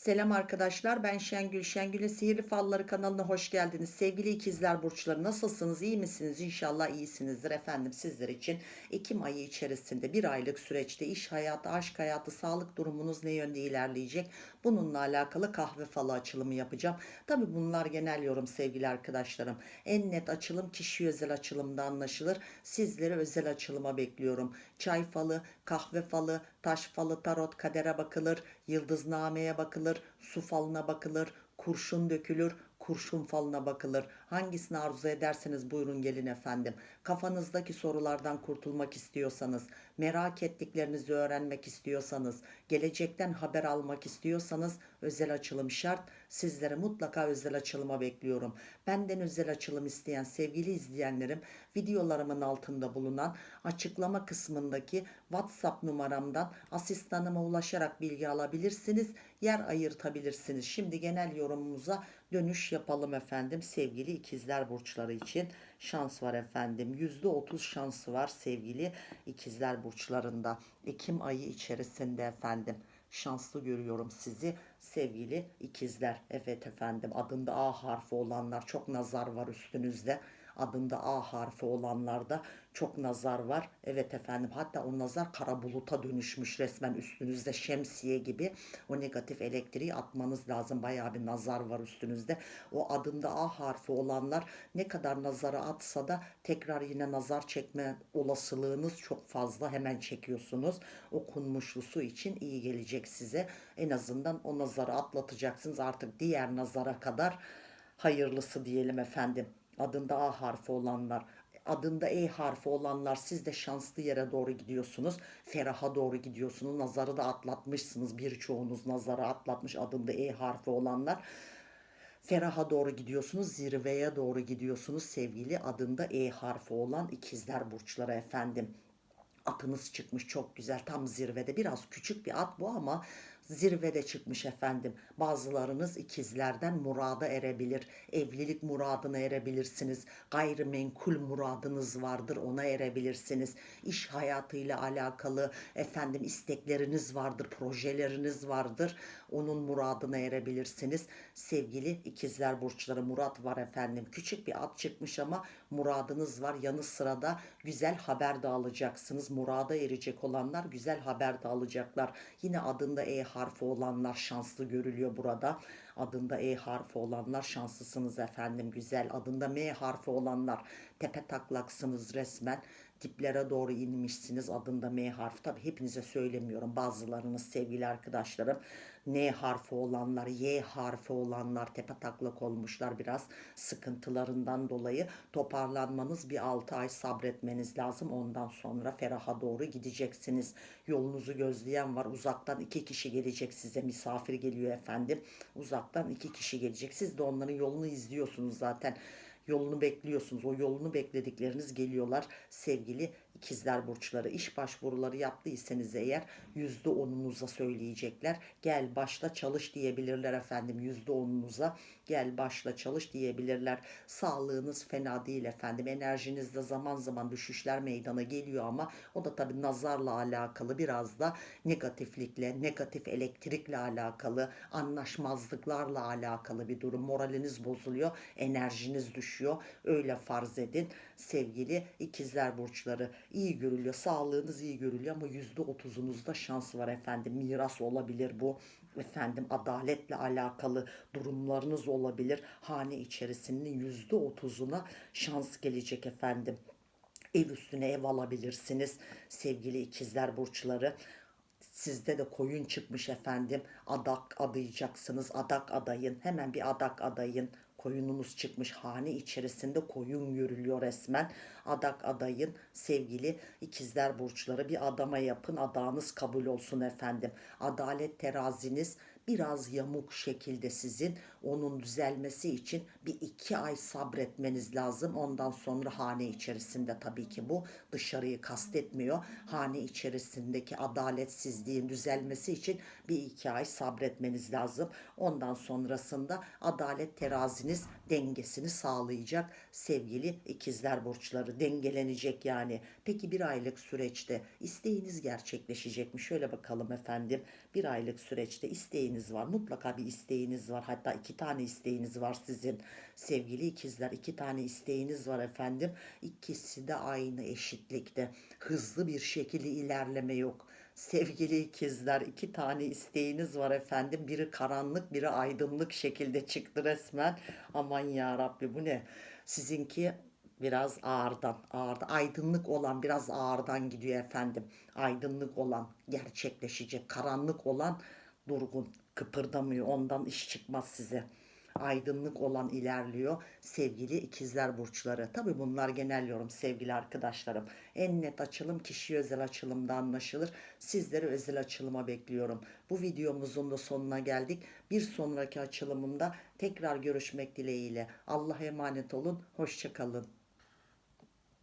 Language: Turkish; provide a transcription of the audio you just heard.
Selam arkadaşlar ben Şengül. Şengül'ün Sihirli Falları kanalına hoş geldiniz. Sevgili ikizler burçları nasılsınız? İyi misiniz? İnşallah iyisinizdir efendim sizler için. Ekim ayı içerisinde bir aylık süreçte iş hayatı, aşk hayatı, sağlık durumunuz ne yönde ilerleyecek? Bununla alakalı kahve falı açılımı yapacağım. Tabi bunlar genel yorum sevgili arkadaşlarım. En net açılım kişi özel açılımda anlaşılır. Sizleri özel açılıma bekliyorum. Çay falı, kahve falı, taş falı, tarot, kadere bakılır, yıldıznameye bakılır, su falına bakılır, kurşun dökülür, kurşun falına bakılır. Hangisini arzu ederseniz buyurun gelin efendim. Kafanızdaki sorulardan kurtulmak istiyorsanız, merak ettiklerinizi öğrenmek istiyorsanız, gelecekten haber almak istiyorsanız özel açılım şart. Sizlere mutlaka özel açılıma bekliyorum. Benden özel açılım isteyen sevgili izleyenlerim videolarımın altında bulunan açıklama kısmındaki WhatsApp numaramdan asistanıma ulaşarak bilgi alabilirsiniz. Yer ayırtabilirsiniz. Şimdi genel yorumumuza dönüş yapalım efendim. Sevgili ikizler burçları için şans var efendim. %30 şansı var sevgili ikizler burçlarında. Ekim ayı içerisinde efendim. Şanslı görüyorum sizi sevgili ikizler. Evet efendim adında A harfi olanlar çok nazar var üstünüzde adında A harfi olanlarda çok nazar var. Evet efendim hatta o nazar kara buluta dönüşmüş resmen üstünüzde şemsiye gibi. O negatif elektriği atmanız lazım. Bayağı bir nazar var üstünüzde. O adında A harfi olanlar ne kadar nazara atsa da tekrar yine nazar çekme olasılığınız çok fazla. Hemen çekiyorsunuz. Su için iyi gelecek size. En azından o nazarı atlatacaksınız. Artık diğer nazara kadar hayırlısı diyelim efendim adında A harfi olanlar, adında E harfi olanlar siz de şanslı yere doğru gidiyorsunuz. Feraha doğru gidiyorsunuz. Nazarı da atlatmışsınız. Birçoğunuz nazarı atlatmış adında E harfi olanlar. Feraha doğru gidiyorsunuz, zirveye doğru gidiyorsunuz sevgili adında E harfi olan ikizler burçları efendim. Atınız çıkmış çok güzel tam zirvede biraz küçük bir at bu ama zirvede çıkmış efendim. Bazılarınız ikizlerden murada erebilir. Evlilik muradına erebilirsiniz. Gayrimenkul muradınız vardır ona erebilirsiniz. İş hayatıyla alakalı efendim istekleriniz vardır, projeleriniz vardır. Onun muradına erebilirsiniz. Sevgili ikizler burçları murat var efendim. Küçük bir at çıkmış ama muradınız var. Yanı sırada güzel haber de alacaksınız. Murada erecek olanlar güzel haber de alacaklar. Yine adında E harfi olanlar şanslı görülüyor burada. Adında E harfi olanlar şanslısınız efendim güzel. Adında M harfi olanlar tepe taklaksınız resmen. Diplere doğru inmişsiniz adında M harfi. Tabi hepinize söylemiyorum. Bazılarınız sevgili arkadaşlarım. N harfi olanlar, Y harfi olanlar tepe taklak olmuşlar biraz sıkıntılarından dolayı. Toparlanmanız bir 6 ay sabretmeniz lazım. Ondan sonra feraha doğru gideceksiniz. Yolunuzu gözleyen var. Uzaktan iki kişi gelecek size. Misafir geliyor efendim. Uzaktan iki kişi gelecek. Siz de onların yolunu izliyorsunuz zaten yolunu bekliyorsunuz. O yolunu bekledikleriniz geliyorlar sevgili ikizler burçları. İş başvuruları yaptıysanız eğer yüzde onunuza söyleyecekler. Gel başla çalış diyebilirler efendim yüzde onunuza. Gel başla çalış diyebilirler. Sağlığınız fena değil efendim. Enerjinizde zaman zaman düşüşler meydana geliyor ama o da tabii nazarla alakalı biraz da negatiflikle, negatif elektrikle alakalı, anlaşmazlıklarla alakalı bir durum. Moraliniz bozuluyor, enerjiniz düşüyor. Öyle farz edin sevgili ikizler burçları. İyi görülüyor, sağlığınız iyi görülüyor ama yüzde otuzunuzda şans var efendim. Miras olabilir bu efendim adaletle alakalı durumlarınız olabilir. Hane içerisinin yüzde otuzuna şans gelecek efendim. Ev üstüne ev alabilirsiniz sevgili ikizler burçları. Sizde de koyun çıkmış efendim. Adak adayacaksınız. Adak adayın. Hemen bir adak adayın. Koyununuz çıkmış hane içerisinde koyun görülüyor resmen. Adak adayın sevgili ikizler burçları bir adama yapın adağınız kabul olsun efendim. Adalet teraziniz biraz yamuk şekilde sizin onun düzelmesi için bir iki ay sabretmeniz lazım. Ondan sonra hane içerisinde tabii ki bu dışarıyı kastetmiyor. Hane içerisindeki adaletsizliğin düzelmesi için bir iki ay sabretmeniz lazım. Ondan sonrasında adalet teraziniz dengesini sağlayacak sevgili ikizler burçları. dengelenecek yani. Peki bir aylık süreçte isteğiniz gerçekleşecek mi? Şöyle bakalım efendim. Bir aylık süreçte isteğiniz var. Mutlaka bir isteğiniz var. Hatta iki tane isteğiniz var sizin. Sevgili ikizler iki tane isteğiniz var efendim. İkisi de aynı eşitlikte. Hızlı bir şekilde ilerleme yok. Sevgili ikizler iki tane isteğiniz var efendim. Biri karanlık biri aydınlık şekilde çıktı resmen. Aman ya Rabbi bu ne? Sizinki biraz ağırdan, ağırdan, aydınlık olan biraz ağırdan gidiyor efendim. Aydınlık olan gerçekleşecek, karanlık olan durgun, kıpırdamıyor. Ondan iş çıkmaz size. Aydınlık olan ilerliyor sevgili ikizler burçları. Tabi bunlar genel yorum sevgili arkadaşlarım. En net açılım kişi özel açılımda anlaşılır. Sizleri özel açılıma bekliyorum. Bu videomuzun da sonuna geldik. Bir sonraki açılımımda tekrar görüşmek dileğiyle. Allah'a emanet olun. Hoşçakalın.